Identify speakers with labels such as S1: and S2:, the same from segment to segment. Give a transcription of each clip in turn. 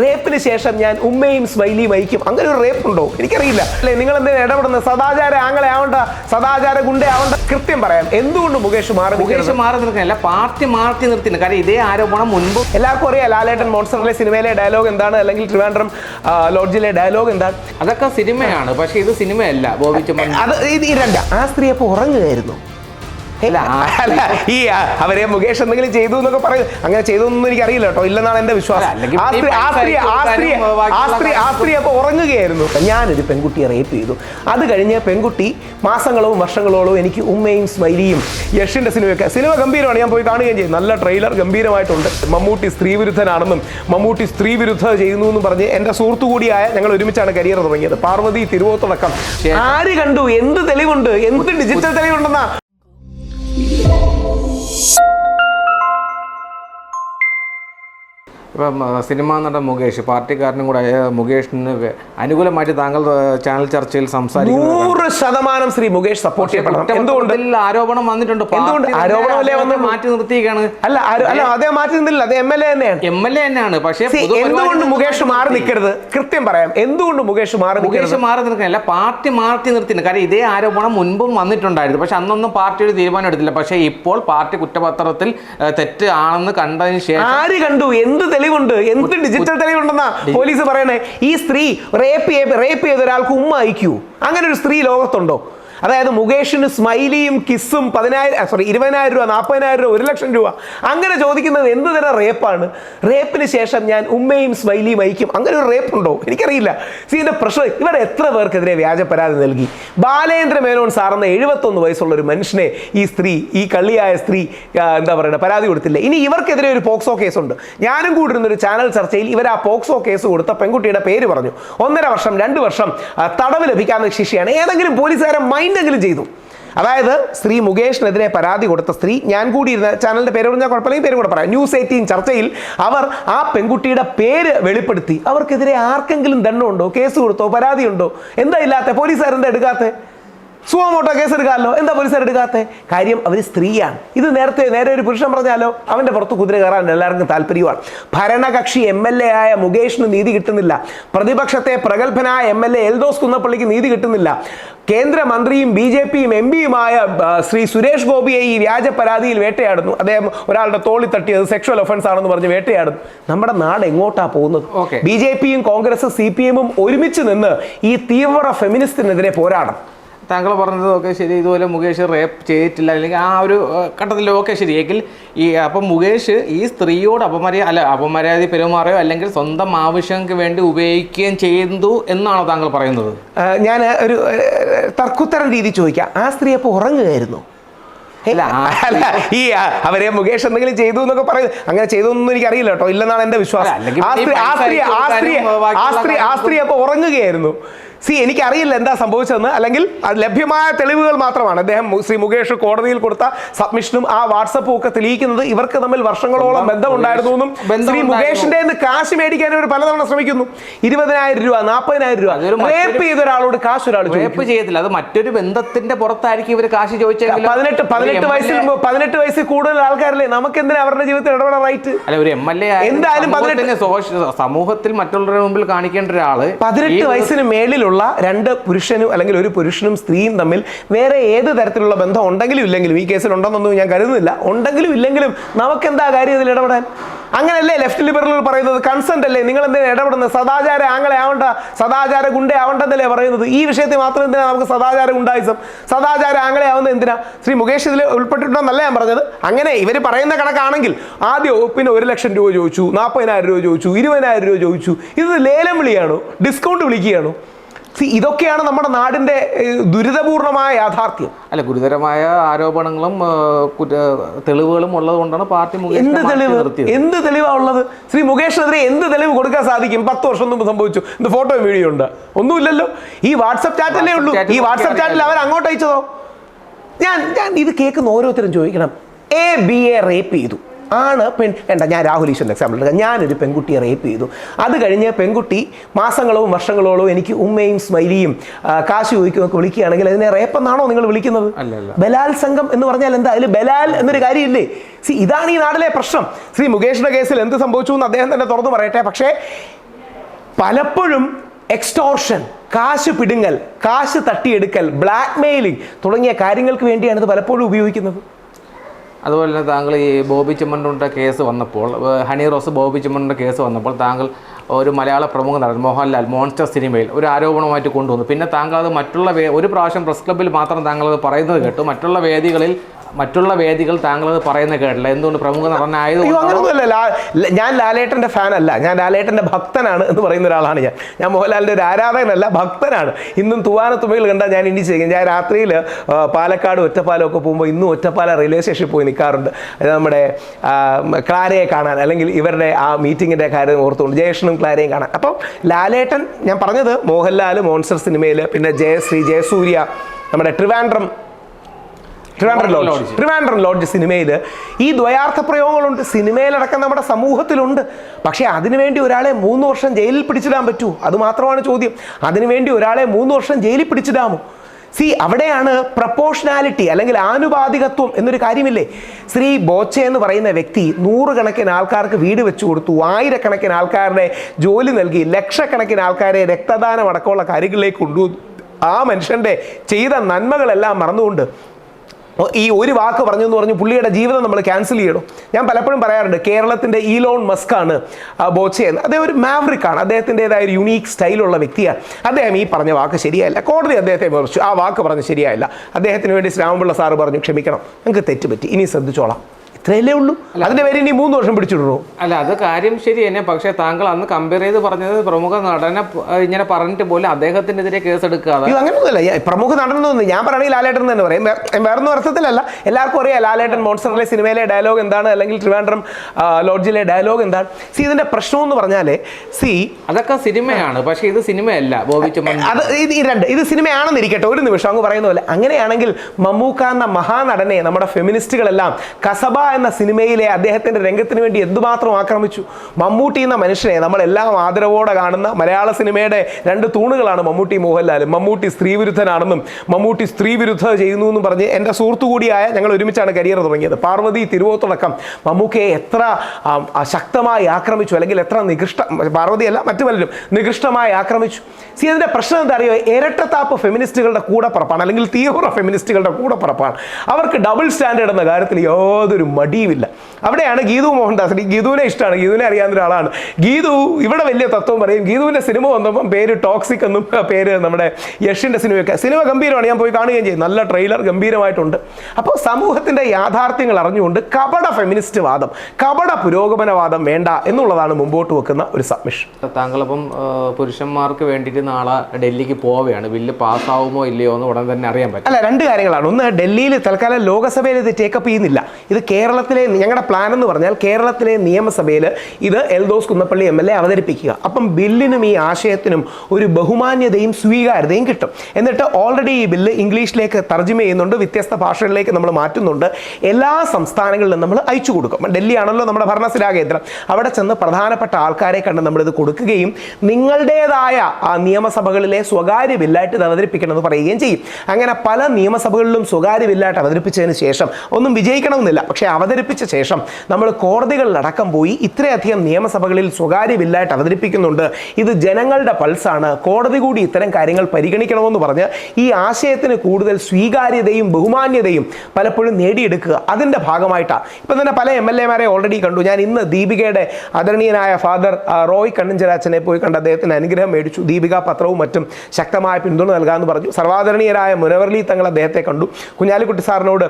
S1: റേപ്പിന് ശേഷം ഞാൻ ഉമ്മയും സ്മൈലിയും അയക്കും അങ്ങനെ ഒരു റേപ്പ് ഉണ്ടോ എനിക്കറിയില്ല. അല്ലെ? നിങ്ങൾ എന്തിനാ ഇടപെടുന്ന സദാചാര ആങ്ങളെ ആവണ്ട സദാചാര ഗുണ്ടേ ആവണ്ട. കൃത്യം പറയാം. എന്തുകൊണ്ട് മുകേഷ് മാറി
S2: മുകേഷ്? മാറി നിൽക്കുന്നില്ല. പാർട്ടി മാറ്റി നിർത്തില്ല കാര്യം ഇതേ ആരോപണം മുൻപ്
S1: എല്ലാവർക്കും അറിയാം. ലാലേട്ടൻ മോൺസ്റ്ററിലെ സിനിമയിലെ ഡയലോഗ് എന്താണ്? അല്ലെങ്കിൽ ട്രിവാൻഡ്രം ലോഡ്ജിലെ ഡയലോഗ് എന്താണ്
S2: അതൊക്കെ സിനിമയാണ്. പക്ഷേ ഇത് സിനിമയല്ല. ബോബി
S1: അത് ഇത് രണ്ട. ആ സ്ത്രീ അപ്പൊ ഉറങ്ങുകയായിരുന്നു.
S2: അല്ല,
S1: ഈ അവരെ മുകേഷ് എന്തെങ്കിലും ചെയ്തു എന്നൊക്കെ പറയും. അങ്ങനെ ചെയ്തു എന്നൊന്നും എനിക്ക് അറിയില്ല കേട്ടോ. ഇല്ലെന്നാണ് എന്റെ വിശ്വാസം.
S2: അല്ലെങ്കിൽ
S1: ആ
S2: ഈ
S1: സ്ത്രീ ആ
S2: പൈസ
S1: സ്ത്രീ ആ സ്ത്രീ ആ സ്ത്രീ ആ സ്ത്രീ അപ്പൊ ഉറങ്ങുകയായിരുന്നു. ഞാനൊരു പെൺകുട്ടിയെ റേപ്പ് ചെയ്തു. അത് കഴിഞ്ഞ് പെൺകുട്ടി മാസങ്ങളോളം വർഷങ്ങളോളം എനിക്ക് ഉമ്മയും സ്മൈലിയും യഷിന്റെ സിനിമയൊക്കെ സിനിമ ഗംഭീരമാണ്. ഞാൻ പോയി കാണുകയും ചെയ്യും നല്ല ട്രെയിലർ ഗംഭീരമായിട്ടുണ്ട്. മമ്മൂട്ടി സ്ത്രീ വിരുദ്ധനാണെന്നും മമ്മൂട്ടി സ്ത്രീ വിരുദ്ധ ചെയ്യുന്നു എന്നും പറഞ്ഞ് എന്റെ സുഹൃത്തു കൂടിയായ ഞങ്ങൾ ഒരുമിച്ചാണ് കരിയർ തുടങ്ങിയത്. പാർവതി തിരുവോത്തടക്കം. ആര് കണ്ടു? എന്ത് തെളിവുണ്ട്? എന്ത് ഡിജിറ്റൽ തെളിവുണ്ടെന്നാ?
S2: ഇപ്പം സിനിമാ നടൻ മുകേഷ് പാർട്ടിക്കാരനും കൂടെ മുകേഷിന് അനുകൂലമായിട്ട് താങ്കൾ ചാനൽ ചർച്ചയിൽ സംസാരിക്കുന്നത്
S1: നൂറ് ശതമാനം ശ്രീ മുകേഷ് സപ്പോർട്ട് ചെയ്യപ്പെടണം. എന്തുകൊണ്ട്?
S2: ആരോപണം വന്നിട്ടുണ്ട്.
S1: എന്തുകൊണ്ട്? ആരോപണമല്ലേ
S2: തന്നെ മാറ്റി നിർത്തിയിരിക്കുകയാണ്.
S1: അല്ല അല്ല അതേ മാറ്റി നിന്നില്ല. അത് എം എൽ എ തന്നെയാണ്.
S2: എം എൽ എ തന്നെയാണ്. പക്ഷേ
S1: എന്തുകൊണ്ട് മുകേഷ് മാറി നിൽക്കരുത്? കൃത്യം പറയാം. എന്തുകൊണ്ട് മുകേഷ് മാറി
S2: മുകേഷ് മാറി നിൽക്കുന്നില്ല പാർട്ടി മാറ്റി നിർത്തിയില്ല കാര്യം ഇതേ ആരോപണം മുൻപും വന്നിട്ടുണ്ടായിരുന്നു. പക്ഷെ അന്നൊന്നും പാർട്ടി ഒരു തീരുമാനം എടുത്തില്ല. പക്ഷേ ഇപ്പോൾ പാർട്ടി കുറ്റപത്രത്തിൽ തെറ്റ് ആണെന്ന് കണ്ടതിന് ശേഷം
S1: ആര് കണ്ടു? എന്ത് തെളിവുണ്ട്. എന്ത് ഡിജിറ്റൽ തെളിവുണ്ടെന്നാ പോലീസ് പറയണേ? ഈ സ്ത്രീ റേപ്പ് റേപ്പ് ചെയ്ത ഒരാൾക്ക് ഉമ്മ അയക്കൂ. അങ്ങനെ ഒരു സ്ത്രീ ലോകത്തുണ്ടോ? അതായത് മുകേഷിന് സ്മൈലിയും കിസ്സും പതിനായിരം സോറി ഇരുപതിനായിരം രൂപ നാൽപ്പതിനായിരം രൂപ ഒരു ലക്ഷം രൂപ. അങ്ങനെ ചോദിക്കുന്നത് എന്ത് തരം റേപ്പാണ്? റേപ്പിന് ശേഷം ഞാൻ ഉമ്മയും സ്മൈലിയും അയക്കും. അങ്ങനെ ഒരു റേപ്പ് ഉണ്ടോ എനിക്കറിയില്ല. സി എന്റെ പ്രശ്നം ഇവർ എത്ര പേർക്കെതിരെ വ്യാജ പരാതി നൽകി? ബാലേന്ദ്ര മേനോൻ സാറെന്ന എഴുപത്തൊന്ന് വയസ്സുള്ള ഒരു മനുഷ്യനെ ഈ സ്ത്രീ ഈ കള്ളിയായ സ്ത്രീ എന്താ പറയുക പരാതി കൊടുത്തില്ല. ഇനി ഇവർക്കെതിരെ ഒരു പോക്സോ കേസുണ്ട്. ഞാനും കൂടി ഒരു ചാനൽ ചർച്ചയിൽ ഇവർ ആ പോക്സോ കേസ് കൊടുത്ത പെൺകുട്ടിയുടെ പേര് പറഞ്ഞു. ഒന്നര വർഷം രണ്ട് വർഷം തടവ് ലഭിക്കാവുന്ന ശിക്ഷയാണ്. ഏതെങ്കിലും പോലീസുകാരൻ മൈൻഡെങ്കിലും ചെയ്തു. അതായത് ശ്രീ മുകേഷിനെതിരെ പരാതി കൊടുത്ത സ്ത്രീ ഞാൻ കൂടി ഇരുന്ന ചാനലിന്റെ പേര് പറഞ്ഞാൽ കുഴപ്പമില്ലെങ്കിൽ പേര് കൂടെ പറയാം. ന്യൂസ് എയ്റ്റീൻ ചർച്ചയിൽ അവർ ആ പെൺകുട്ടിയുടെ പേര് വെളിപ്പെടുത്തി. അവർക്കെതിരെ ആർക്കെങ്കിലും ദണ്ഡമുണ്ടോ? കേസ് കൊടുത്തോ? പരാതിയുണ്ടോ? എന്താ ഇല്ലാത്ത? പോലീസുകാരെന്താ എടുക്കാത്തത് സുവമോട്ടോ കേസ് എടുക്കാമല്ലോ എന്താ പോലീസുകാർ എടുക്കാത്ത? കാര്യം അവർ സ്ത്രീയാണ്. ഇത് നേരത്തെ നേരെ ഒരു പുരുഷൻ പറഞ്ഞാലോ അവന്റെ പുറത്ത് കുതിര കയറാൻ എല്ലാവർക്കും താല്പര്യമാണ്. ഭരണകക്ഷി എം എൽ എ ആയ മുകേഷിന് നീതി കിട്ടുന്നില്ല. പ്രതിപക്ഷത്തെ പ്രഗത്ഭനായ എം എൽ എ എൽദോസ് കുന്നപ്പള്ളിക്ക് നീതി കിട്ടുന്നില്ല. കേന്ദ്രമന്ത്രിയും ബി ജെ പിയും എം പിയുമായ ശ്രീ സുരേഷ് ഗോപിയെ ഈ വ്യാജ പരാതിയിൽ വേട്ടയാടുന്നു. അദ്ദേഹം ഒരാളുടെ തോളി തട്ടിയത് സെക്ഷൽ ഒഫൻസ് ആണെന്ന് പറഞ്ഞ് വേട്ടയാടുന്നു. നമ്മുടെ നാട് എങ്ങോട്ടാ പോകുന്നത്. ബി ജെ പിയും കോൺഗ്രസും സി പി എമ്മും ഒരുമിച്ച് നിന്ന് ഈ തീവ്ര ഫെമിനിസ്റ്റിനെതിരെ പോരാടണം.
S2: താങ്കൾ പറഞ്ഞത് ഓക്കെ ശരി ഇതുപോലെ മുകേഷ് റേപ്പ് ചെയ്തിട്ടില്ല അല്ലെങ്കിൽ ആ ഒരു ഘട്ടത്തിൽ ഓക്കെ ശരി. എങ്കിൽ ഈ അപ്പം മുകേഷ് ഈ സ്ത്രീയോട് അപമര്യാദ അല്ല അപമര്യാദ പെരുമാറുകയോ അല്ലെങ്കിൽ സ്വന്തം ആവശ്യങ്ങൾക്ക് വേണ്ടി ഉപയോഗിക്കുകയും ചെയ്തു എന്നാണോ താങ്കൾ പറയുന്നത്?
S1: ഞാൻ ഒരു തർക്കുത്തരം രീതി ചോദിക്കാം. ആ സ്ത്രീ അപ്പോൾ ഉറങ്ങുകയായിരുന്നു.
S2: അല്ല, ആ
S1: ഈ അവരെ മുകേഷ് എന്തെങ്കിലും ചെയ്തു എന്നൊക്കെ പറയും അങ്ങനെ ചെയ്തു എന്നൊന്നും എനിക്ക് അറിയില്ല കേട്ടോ. ഇല്ലെന്നാണ് എന്റെ വിശ്വാസം. ആ സ്ത്രീ ആ സ്ത്രീ ആ സ്ത്രീ ആ സ്ത്രീ ആ സ്ത്രീ അപ്പോൾ ഉറങ്ങുകയായിരുന്നു. സി എനിക്കറിയില്ല എന്താ സംഭവിച്ചതെന്ന്. അല്ലെങ്കിൽ അത് ലഭ്യമായ തെളിവുകൾ മാത്രമാണ്. അദ്ദേഹം ശ്രീ മുകേഷ് കോടതിയിൽ കൊടുത്ത സബ്മിഷനും ആ വാട്സപ്പും ഒക്കെ തെളിയിക്കുന്നത് ഇവർക്ക് തമ്മിൽ വർഷങ്ങളോളം ബന്ധമുണ്ടായിരുന്നു എന്നും ശ്രീ. മുകേഷിന്റെ കാശ് മേടിക്കാൻ ഇവർ പലതവണ ശ്രമിക്കുന്നു. ഇരുപതിനായിരം രൂപ നാൽപ്പതിനായിരം രൂപ. റേപ്പ് ചെയ്ത ഒരാളോട് കാശ് ഒരാൾ
S2: റേപ്പ് ചെയ്യത്തില്ല. അത് മറ്റൊരു ബന്ധത്തിന്റെ പുറത്തായിരിക്കും ഇവർ കാശ് ചോദിച്ചെങ്കിൽ
S1: പതിനെട്ട് പതിനെട്ട് വയസ്സിൽ പതിനെട്ട് വയസ്സിൽ കൂടുതൽ ആൾക്കാരല്ലേ? നമുക്ക് എന്തിനാ അവരുടെ ജീവിതത്തിൽ ഇടപെടാൻ റൈറ്റ്?
S2: അല്ല ഒരു എം എൽ എ
S1: എന്തായാലും
S2: സമൂഹത്തിൽ മറ്റുള്ളവരുടെ മുമ്പിൽ കാണിക്കേണ്ട ഒരാൾ
S1: പതിനെട്ട്
S2: വയസ്സിന്
S1: വയസ്സിന് മേളിലുള്ള രണ്ട് പുരുഷനും അല്ലെങ്കിൽ ഒരു പുരുഷനും സ്ത്രീയും തമ്മിൽ വേറെ ഏത് തരത്തിലുള്ള ബന്ധം ഉണ്ടെങ്കിലും ഇല്ലെങ്കിലും ഈ കേസിൽ ഉണ്ടെന്നൊന്നും ഞാൻ കരുതുന്നില്ല. ഉണ്ടെങ്കിലും ഇല്ലെങ്കിലും നമുക്കെന്താ കാര്യം ഇതിൽ ഇടപെടാൻ? അങ്ങനല്ലേ ലെഫ്റ്റ് ലിബറൽ പറയുന്നത്? കൺസെന്റ് അല്ലേ? നിങ്ങൾ എന്തിനാ ഇടപെടുന്നത്? സദാചാര ആങ്ങളെ ആവണ്ട സദാചാര ഗുണ്ടേ ആവണ്ടെന്നല്ലേ പറയുന്നത്? ഈ വിഷയത്തിൽ മാത്രം എന്തിനാ നമുക്ക് സദാചാര ഗുണ്ടായിസം? സദാചാര ആങ്ങളെ ആവുന്നത് എന്തിനാ? ശ്രീ മുകേഷ് ഇതിൽ ഉൾപ്പെട്ടിട്ടുണ്ടെന്നല്ല ഞാൻ പറഞ്ഞത്? അങ്ങനെ ഇവർ പറയുന്ന കണക്കാണെങ്കിൽ ആദ്യം പിന്നെ ഒരു ലക്ഷം രൂപ ചോദിച്ചു നാൽപ്പതിനായിരം രൂപ ചോദിച്ചു ഇരുപതിനായിരം രൂപ ചോദിച്ചു. ഇത് ലേലം വിളിയാണോ? ഡിസ്കൗണ്ട് വിളിക്കുകയാണോ? See, ഇതൊക്കെയാണ് നമ്മുടെ നാടിന്റെ ദുരിതപൂർണമായ യാഥാർത്ഥ്യം.
S2: അല്ല ഗുരുതരമായ ആരോപണങ്ങളും കുറ്റ- തെളിവുകളും ഉള്ളത് കൊണ്ടാണ് പാർട്ടി
S1: എന്ത് തെളിവ്? എന്ത് തെളിവാണ് ഉള്ളത്? ശ്രീ മുകേഷിനെതിരെ എന്ത് തെളിവ് കൊടുക്കാൻ സാധിക്കും? പത്ത് വർഷം മുമ്പ് സംഭവിച്ചു. എന്ത് ഫോട്ടോ വീഡിയോ ഉണ്ട്. ഒന്നുമില്ലല്ലോ. ഈ വാട്സപ്പ് ചാറ്റല്ലേ ഉള്ളൂ. ഈ വാട്സപ്പ് ചാറ്റിൽ അവർ അങ്ങോട്ട് അയച്ചതോ ഞാൻ ഞാൻ ഇത് കേൾക്കുന്ന ഓരോരുത്തരും ചോദിക്കണം. എ ബി എ റേപ്പ് ചെയ്തു. ആണ് പെൺ. വേണ്ട ഞാൻ രാഹുൽ ഈശ്വരൻ എക്സാമ്പിൾ എടുക്കാം. ഞാനൊരു പെൺകുട്ടിയെ റേപ്പ് ചെയ്തു. അത് കഴിഞ്ഞ് പെൺകുട്ടി മാസങ്ങളോളം വർഷങ്ങളോളം എനിക്ക് ഉമ്മയും സ്മൈലിയും കാശ് കാശ് ഒക്കെ വിളിക്കുകയാണെങ്കിൽ അതിനെ റേപ്പ് എന്നാണോ നിങ്ങൾ വിളിക്കുന്നത്? സംഘം എന്ന് പറഞ്ഞാൽ എന്താ? അതിൽ ബലാൽ എന്നൊരു കാര്യമില്ലേ? സി ഇതാണ് ഈ നാടിലെ പ്രശ്നം. ശ്രീ മുകേഷിന്റെ കേസിൽ എന്ത് സംഭവിച്ചു എന്ന് അദ്ദേഹം തന്നെ തുറന്നു പറയട്ടെ. പക്ഷേ പലപ്പോഴും എക്സ്റ്റോർഷൻ കാശ് പിടുങ്ങൽ കാശ് തട്ടിയെടുക്കൽ ബ്ലാക്ക് മെയിലിംഗ് തുടങ്ങിയ കാര്യങ്ങൾക്ക് വേണ്ടിയാണ് ഇത് പലപ്പോഴും ഉപയോഗിക്കുന്നത്.
S2: അതുപോലെ തന്നെ താങ്കൾ ഈ ബോബി ചെമ്മണ്ണൂരിന്റെ കേസ് വന്നപ്പോൾ ഹണി റോസ് ബോബി ചെമ്മണ്ണൂരിന്റെ കേസ് വന്നപ്പോൾ താങ്കൾ ഒരു മലയാള പ്രമുഖ നടൻ മോഹൻലാൽ മോൺസ്റ്റർ സിനിമയിൽ ഒരു ആരോപണമായിട്ട് കൊണ്ടുവന്നു. പിന്നെ താങ്കൾ അത് മറ്റുള്ള ഒരു പ്രാവശ്യം പ്രസ് ക്ലബ്ബിൽ മാത്രം താങ്കൾ അത് പറയുന്നത് കേട്ടു. മറ്റുള്ള വേദികളിൽ മറ്റുള്ള വേദികൾ താങ്കൾ അത് പറയുന്നത് കേട്ടില്ല. എന്തുകൊണ്ട് പ്രമുഖ
S1: നടനായത്
S2: നടനായതുകൊണ്ട്
S1: അങ്ങനൊന്നുമല്ല. ലാ- ഞാൻ ലാലേട്ടന്റെ ഫാൻ അല്ല ഞാൻ ലാലേട്ടന്റെ ഭക്തനാണ് എന്ന് പറയുന്ന ഒരാളാണ് ഞാൻ. ഞാൻ മോഹൻലാലിന്റെ ഒരു ആരാധകനല്ല ഭക്തനാണ്. ഇന്നും തൂവാനത്തുമയിൽ കണ്ടാൽ ഞാൻ ഇനി ചെയ്യും. ഞാൻ രാത്രിയിൽ പാലക്കാട് ഒറ്റപ്പാലം ഒക്കെ പോകുമ്പോൾ ഇന്നും ഒറ്റപ്പാല റെയിൽവേ സ്റ്റേഷനിൽ പോയി നിൽക്കാറുണ്ട്. നമ്മുടെ ക്ലാരയെ കാണാൻ അല്ലെങ്കിൽ ഇവരുടെ ആ മീറ്റിങ്ങിന്റെ കാര്യം ഓർത്തുകൊണ്ട് ജയേഷനും ക്ലാരയും കാണാൻ. അപ്പം ലാലേട്ടൻ ഞാൻ പറഞ്ഞത് മോഹൻലാൽ മോൺസ്റ്റർ സിനിമയിൽ പിന്നെ ജയശ്രീ ജയസൂര്യ നമ്മുടെ ട്രിവാൻഡ്രം ട്രിവാൻഡ്രം ലോഡ്ജ്. ട്രിവാൻഡ്രം ലോഡ്ജ് സിനിമയിൽ ഈ ദ്വയാർത്ഥ പ്രയോഗങ്ങളുണ്ട്. സിനിമയിലടക്കം നമ്മുടെ സമൂഹത്തിലുണ്ട്. പക്ഷേ അതിനുവേണ്ടി ഒരാളെ മൂന്ന് വർഷം ജയിലിൽ പിടിച്ചിടാൻ പറ്റൂ? അത് മാത്രമാണ് ചോദ്യം. അതിനുവേണ്ടി ഒരാളെ മൂന്ന് വർഷം ജയിലിൽ പിടിച്ചിടാമോ? സി അവിടെയാണ് പ്രപ്പോർഷനാലിറ്റി അല്ലെങ്കിൽ ആനുപാതികത്വം എന്നൊരു കാര്യമില്ലേ? ശ്രീ ബോച്ചെ എന്ന് പറയുന്ന വ്യക്തി നൂറുകണക്കിന് ആൾക്കാർക്ക് വീട് വെച്ചു കൊടുത്തു. ആയിരക്കണക്കിന് ആൾക്കാരുടെ ജോലി നൽകി. ലക്ഷക്കണക്കിന് ആൾക്കാരെ രക്തദാനം അടക്കമുള്ള കാര്യങ്ങളിലേക്ക് കൊണ്ടുവന്നു. ആ മനുഷ്യന്റെ ചെയ്ത നന്മകളെല്ലാം മറന്നുകൊണ്ട് ഈ ഒരു വാക്ക് പറഞ്ഞു എന്ന് പറഞ്ഞു പുള്ളിയുടെ ജീവിതം നമ്മൾ ക്യാൻസൽ ചെയ്യണം. ഞാൻ പലപ്പോഴും പറയാറുണ്ട് കേരളത്തിന്റെ ഈലോൺ മസ്കാണ് ബോച്ചയെന്ന് അദ്ദേഹം ഒരു മാവറിക്കാണ് അദ്ദേഹത്തിന്റെതായ ഒരു യുണീക്ക് സ്റ്റൈലുള്ള വ്യക്തിയാണ്. അദ്ദേഹം ഈ പറഞ്ഞ വാക്ക് ശരിയായില്ല. കോടതി അദ്ദേഹത്തെ വിമർശിച്ചു. ആ വാക്ക് പറഞ്ഞ് ശരിയായില്ല. അദ്ദേഹത്തിന് വേണ്ടി ശ്രാമപിള്ള സാറ് പറഞ്ഞു ക്ഷമിക്കണം. നിങ്ങൾക്ക് തെറ്റുപറ്റി ഇനി ശ്രദ്ധിച്ചോളാം. ഇത്രയല്ലേ ഉള്ളൂ. അതിന്റെ പേര് ഇനി മൂന്ന് വർഷം പിടിച്ചിടുന്നു.
S2: അല്ല അത് കാര്യം ശരി തന്നെ. പക്ഷേ താങ്കൾ അന്ന് കമ്പയർ ചെയ്ത് പറഞ്ഞത് പ്രമുഖ നടനെ ഇങ്ങനെ പറഞ്ഞിട്ട് പോലും അദ്ദേഹത്തിനെതിരെ കേസ് എടുക്കാതെ.
S1: ഇത് അങ്ങനെയൊന്നുമല്ല പ്രമുഖ നടനൊന്നും ഞാൻ പറയണെങ്കിൽ ലാലേട്ടൻ തന്നെ പറയും. വേറൊന്നും അർത്ഥത്തിലല്ല. എല്ലാവർക്കും അറിയാം ലാലേട്ടൻ മോൺസ്റ്ററിലെ സിനിമയിലെ ഡയലോഗ് എന്താണ്? അല്ലെങ്കിൽ ട്രിവാൻഡ്രം ലോഡ്ജിലെ ഡയലോഗ് എന്താണ്? സി ഇതിന്റെ പ്രശ്നം എന്ന് പറഞ്ഞാൽ സി
S2: അതൊക്കെ സിനിമയാണ്. പക്ഷേ ഇത് സിനിമയല്ല. ബോബി
S1: അത് ഇത് രണ്ട് ഇത് സിനിമയാണെന്ന് ഇരിക്കട്ടെ ഒരു നിമിഷം അങ്ങ് പറയുന്ന പോലെ. അങ്ങനെയാണെങ്കിൽ മമ്മൂക്ക എന്ന മഹാനടനെ നമ്മുടെ ഫെമിനിസ്റ്റുകളെല്ലാം കസബ എന്ന സിനിമയിലെ അദ്ദേഹത്തിന്റെ രംഗത്തിന് വേണ്ടി എന്തുമാത്രം ആക്രമിച്ചു? മമ്മൂട്ടി എന്ന മനുഷ്യനെ നമ്മളെല്ലാം ആദരവോടെ കാണുന്ന മലയാള സിനിമയുടെ രണ്ട് തൂണുകളാണ് മമ്മൂട്ടി മോഹൻലാലും മമ്മൂട്ടി സ്ത്രീവിരുദ്ധനാണെന്നും മമ്മൂട്ടി സ്ത്രീവിരുദ്ധ ചെയ്യുന്നു എന്നും പറഞ്ഞ് എന്റെ സുഹൃത്തു കൂടിയായ ഞങ്ങൾ ഒരുമിച്ചാണ് കരിയർ തുടങ്ങിയത്. പാർവതി തിരുവോത്തടക്കം മമ്മൂക്കയെ എത്ര ശക്തമായി ആക്രമിച്ചു അല്ലെങ്കിൽ എത്ര നികൃഷ്ട പാർവതിയല്ല മറ്റു പലരും നികൃഷ്ടമായി ആക്രമിച്ചു. സി ഇതിന്റെ പ്രശ്നം എന്താ അറിയോ ഇരട്ടത്താപ്പ് ഫെമിനിസ്റ്റുകളുടെ കൂടെ പറപ്പാണ് അല്ലെങ്കിൽ തീവ്ര ഫെമിനിസ്റ്റുകളുടെ കൂടെ പറപ്പാണ് അവർക്ക് ഡബിൾ സ്റ്റാൻഡേർഡ് എന്ന കാര്യത്തിൽ യാതൊരു മടിയുമില്ല. അവിടെയാണ് ഗീതു മോഹൻദാസ് ഗീതുവിനെ ഇഷ്ടമാണ്. ഗീതുവിനെ അറിയാവുന്ന ഒരാളാണ്. ഗീതു ഇവിടെ വലിയ തത്വം പറയും. ഗീതുവിന്റെ സിനിമ വന്നപ്പം പേര് ടോക്സിക് എന്നും പേര് നമ്മുടെ യഷിന്റെ സിനിമയൊക്കെ. സിനിമ ഗംഭീരമാണ്. ഞാൻ പോയി കാണുകയും ചെയ്യും നല്ല ട്രെയിലർ ഗംഭീരമായിട്ടുണ്ട്. അപ്പോൾ സമൂഹത്തിന്റെ യാഥാർത്ഥ്യങ്ങൾ അറിഞ്ഞുകൊണ്ട് കപട ഫെമിനിസ്റ്റ് വാദം കപട പുരോഗമനവാദം വേണ്ട എന്നുള്ളതാണ് മുമ്പോട്ട് വെക്കുന്ന ഒരു സബ്മിഷൻ
S2: താങ്കളപ്പം പുരുഷന്മാർക്ക് വേണ്ടിയിട്ട് നാളെ ഡൽഹിക്ക് പോവുകയാണ്. ബില്ല് പാസ്സാവുമോ ഇല്ലയോ എന്ന് ഉടൻ തന്നെ അറിയാൻ പറ്റും.
S1: അല്ല രണ്ട് കാര്യങ്ങളാണ്. ഒന്ന് ഡൽഹിയിൽ തൽക്കാലം ലോകസഭയിൽ ഇത് ടേക്കപ്പ് ചെയ്യുന്നില്ല. ഇത് കേരളത്തിലെ ഞങ്ങളുടെ പ്ലാൻ എന്ന് പറഞ്ഞാൽ കേരളത്തിലെ നിയമസഭയിൽ ഇത് Eldhose Kunnappilly M L A അവതരിപ്പിക്കുക. അപ്പം ബില്ലിനും ഈ ആശയത്തിനും ഒരു ബഹുമാന്യതയും സ്വീകാര്യതയും കിട്ടും. എന്നിട്ട് ഓൾറെഡി ഈ ബില്ല് ഇംഗ്ലീഷിലേക്ക് തർജമ ചെയ്യുന്നുണ്ട് വ്യത്യസ്ത ഭാഷകളിലേക്ക് നമ്മൾ മാറ്റുന്നുണ്ട്. എല്ലാ സംസ്ഥാനങ്ങളിലും നമ്മൾ അയച്ചു കൊടുക്കും. ഡൽഹി ആണല്ലോ നമ്മുടെ ഭരണസിരാ കേന്ദ്രം അവിടെ ചെന്ന് പ്രധാനപ്പെട്ട ആൾക്കാരെ കണ്ട് നമ്മളിത് കൊടുക്കുകയും നിങ്ങളുടേതായ ആ നിയമസഭകളിലെ സ്വകാര്യ ബില്ലായിട്ട് ഇത് അവതരിപ്പിക്കണമെന്ന് പറയുകയും ചെയ്യും. അങ്ങനെ പല നിയമസഭകളിലും സ്വകാര്യ ബില്ലായിട്ട് അവതരിപ്പിച്ചതിന് ശേഷം ഒന്നും വിജയിക്കണമെന്നില്ല. പക്ഷേ അവതരിപ്പിച്ച ശേഷം നമ്മൾ കോടതികളിലടക്കം പോയി ഇത്രയധികം നിയമസഭകളിൽ സ്വകാര്യ ബില്ലായിട്ട് അവതരിപ്പിക്കുന്നുണ്ട്. ഇത് ജനങ്ങളുടെ പൾസാണ്. കോടതി കൂടി ഇത്തരം കാര്യങ്ങൾ പരിഗണിക്കണമെന്ന് പറഞ്ഞ് ഈ ആശയത്തിന് കൂടുതൽ സ്വീകാര്യതയും ബഹുമാന്യതയും പലപ്പോഴും നേടിയെടുക്കുക അതിന്റെ ഭാഗമായിട്ടാണ് ഇപ്പം തന്നെ പല എം എൽ എമാരെ ഓൾറെഡി കണ്ടു. ഞാൻ ഇന്ന് ദീപികയുടെ ആദരണീയനായ ഫാദർ റോയ് കണ്ണഞ്ചരാച്ചനെ പോയി കണ്ട് അദ്ദേഹത്തിന് അനുഗ്രഹം മേടിച്ചു. ദീപിക പത്രവും മറ്റും ശക്തമായ പിന്തുണ നൽകാമെന്ന് പറഞ്ഞു. സർവാദരണീയരായ മുനവർലി തങ്ങൾ അദ്ദേഹത്തെ കണ്ടു. കുഞ്ഞാലിക്കുട്ടി സാറിനോട്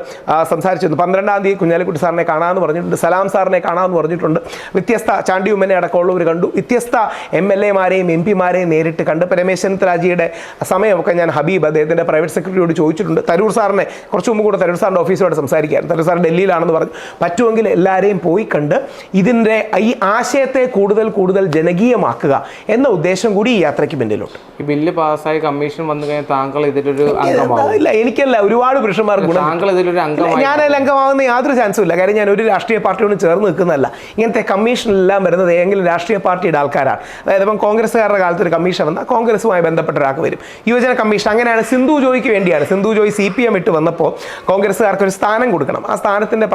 S1: സംസാരിച്ചിരുന്നു. പന്ത്രണ്ടാം തീയതി കുഞ്ഞാലിക്കുട്ടി സാറിനെ കാണാമെന്ന് പറഞ്ഞിട്ടുണ്ട് സലാം സാറിനെ കാണാമെന്ന് പറഞ്ഞിട്ടുണ്ട്. വ്യത്യസ്ത ചാണ്ടി ഉമ്മനെ അടക്കമുള്ളവർ കണ്ടു. വ്യത്യസ്ത എം എൽ എമാരെയും എം പിമാരെയും നേരിട്ട് കണ്ട്. പരമേശ്വരൻ ത്രാജിയുടെ സമയമൊക്കെ ഞാൻ ഹബീബ് അദ്ദേഹത്തിന്റെ പ്രൈവറ്റ് സെക്രട്ടറിയോട് ചോദിച്ചിട്ടുണ്ട്. തരൂർ സാറിനെ കുറച്ച് മുമ്പ് കൂടെ തരൂർ സാറിന്റെ ഓഫീസോട് സംസാരിക്കുകയായിരുന്നു. തരൂർ സാർ ഡൽഹിയിലാണെന്ന് പറഞ്ഞു. പറ്റുമെങ്കിൽ എല്ലാവരെയും പോയി കണ്ട് ഇതിന്റെ ഈ ആശയത്തെ കൂടുതൽ കൂടുതൽ ജനകീയമാക്കുക എന്ന ഉദ്ദേശം കൂടി ഈ യാത്രയ്ക്ക് പിന്നിലുണ്ട്.
S2: ഈ ബില്ല് പാസ്സായി കമ്മീഷൻ വന്നു കഴിഞ്ഞാൽ താങ്കൾ ഇതിലൊരു അംഗമാകും
S1: ഇല്ല എനിക്കല്ല ഒരുപാട് പുരുഷന്മാർ ഗുണം
S2: താങ്കൾ ഇതിലൊരു അംഗമായി
S1: ഞാൻ അതിൽ അംഗമാകുന്ന യാതൊരു ചാൻസും വ്യത്യാസമില്ല കാര്യം ഞാൻ ഒരു രാഷ്ട്രീയ പാർട്ടിയോട് ചേർന്ന് നിൽക്കുന്നതല്ല. ഇങ്ങനത്തെ കമ്മീഷനെല്ലാം വരുന്നത് ഏതെങ്കിലും രാഷ്ട്രീയ പാർട്ടിയുടെ ആൾക്കാരാണ്. അതായത് ഇപ്പം കോൺഗ്രസ്സുകാരുടെ കാലത്ത് ഒരു കമ്മീഷൻ വന്നാൽ കോൺഗ്രസുമായി ബന്ധപ്പെട്ട ഒരാൾക്ക് വരും. യുവജന കമ്മീഷൻ അങ്ങനെയാണ് സിന്ധു ജോയിക്ക് വേണ്ടിയാണ്. Sindhu Joy C P M ഇട്ട് വന്നപ്പോൾ കോൺഗ്രസ്സുകാർക്ക് ഒരു സ്ഥാനം കൊടുക്കണം. ആ സ്ഥാനത്തിന്റെ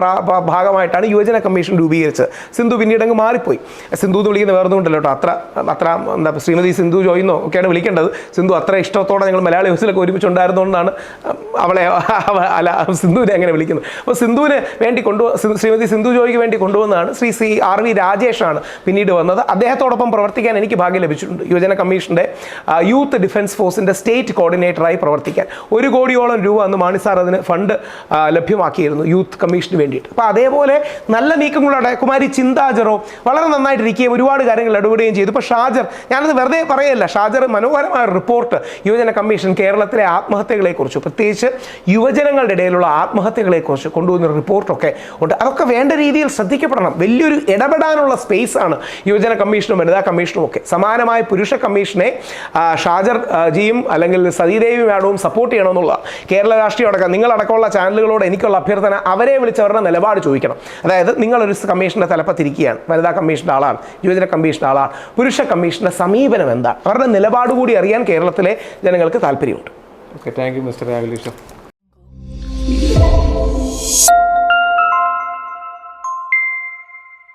S1: ഭാഗമായിട്ടാണ് യുവജന കമ്മീഷൻ രൂപീകരിച്ചത്. സിന്ധു പിന്നീട് അങ്ങ് മാറിപ്പോയി. സിന്ധു എന്ന് വിളിക്കുന്ന വേറെ ഒന്നുമില്ലല്ലോ കേട്ടോ. അത്ര അത്ര എന്താ ശ്രീമതി സിന്ധു ജോയിന്നോ ഒക്കെയാണ് വിളിക്കേണ്ടത്. സിന്ധു അത്ര ഇഷ്ടത്തോടെ ഞങ്ങൾ മലയാളി ഹൗസിലൊക്കെ ഒരുമിച്ചുണ്ടായിരുന്നുകൊണ്ടാണ് അവളെ അവ- അല്ല സിന്ധുവിനെ അങ്ങനെ വിളിക്കുന്നത്. അപ്പോൾ സിന്ധുവിന് വേണ്ടി കൊണ്ടു സി- ശ്രീമതി സിന്ധു ജോയിക്ക് വേണ്ടി കൊണ്ടുവന്നതാണ്. ശ്രീ സി ആർ വി രാജേഷാണ് പിന്നീട് വന്നത്. അദ്ദേഹത്തോടൊപ്പം പ്രവർത്തിക്കാൻ എനിക്ക് ഭാഗ്യം ലഭിച്ചിട്ടുണ്ട്. യുവജന കമ്മീഷന്റെ യൂത്ത് ഡിഫൻസ് ഫോഴ്സിന്റെ സ്റ്റേറ്റ് കോർഡിനേറ്ററായി പ്രവർത്തിക്കാൻ. ഒരു കോടിയോളം രൂപ അന്ന് മാണി സാർ അതിന് ഫണ്ട് ലഭ്യമാക്കിയിരുന്നു യൂത്ത് കമ്മീഷന് വേണ്ടിയിട്ട്. അപ്പോൾ അതേപോലെ നല്ല നീക്കങ്ങളുടെ കുമാരി ചിന്താജറോ വളരെ നന്നായിട്ടിരിക്കുകയും ഒരുപാട് കാര്യങ്ങൾ ഇടപെടുകയും ചെയ്തു. ഇപ്പോൾ ഷാജർ ഞാനത് വെറുതെ പറയല്ല. ഷാജർ മനോഹരമായ റിപ്പോർട്ട് യുവജന കമ്മീഷൻ കേരളത്തിലെ ആത്മഹത്യകളെക്കുറിച്ച് പ്രത്യേകിച്ച് യുവജനങ്ങളുടെ ഇടയിലുള്ള ആത്മഹത്യകളെക്കുറിച്ച് കൊണ്ടുവന്ന റിപ്പോർട്ടൊക്കെ ഉണ്ട്. അതൊക്കെ വേണ്ട രീതിയിൽ ശ്രദ്ധിക്കപ്പെടണം. വലിയൊരു ഇടപെടാനുള്ള സ്പേസ് ആണ് യുവജന കമ്മീഷനും വനിതാ കമ്മീഷനും ഒക്കെ. സമാനമായ പുരുഷ കമ്മീഷനെ ഷാജർ ജിയും അല്ലെങ്കിൽ സതീദേവി മാഡവും സപ്പോർട്ട് ചെയ്യണമെന്നുള്ള കേരള രാഷ്ട്രീയം അടക്കം നിങ്ങളടക്കമുള്ള ചാനലുകളോട് എനിക്കുള്ള അഭ്യർത്ഥന അവരെ വിളിച്ചവരുടെ നിലപാട് ചോദിക്കണം. അതായത് നിങ്ങളൊരു കമ്മീഷന്റെ തലപ്പത്തിരിക്കുകയാണ്. വനിതാ കമ്മീഷന്റെ ആളാണ് യുവജന കമ്മീഷന്റെ ആളാണ് പുരുഷ കമ്മീഷന്റെ സമീപനം എന്താണ് അവരുടെ നിലപാട് കൂടി അറിയാൻ കേരളത്തിലെ ജനങ്ങൾക്ക് താല്പര്യമുണ്ട്.
S2: Okay thank you mister Rahul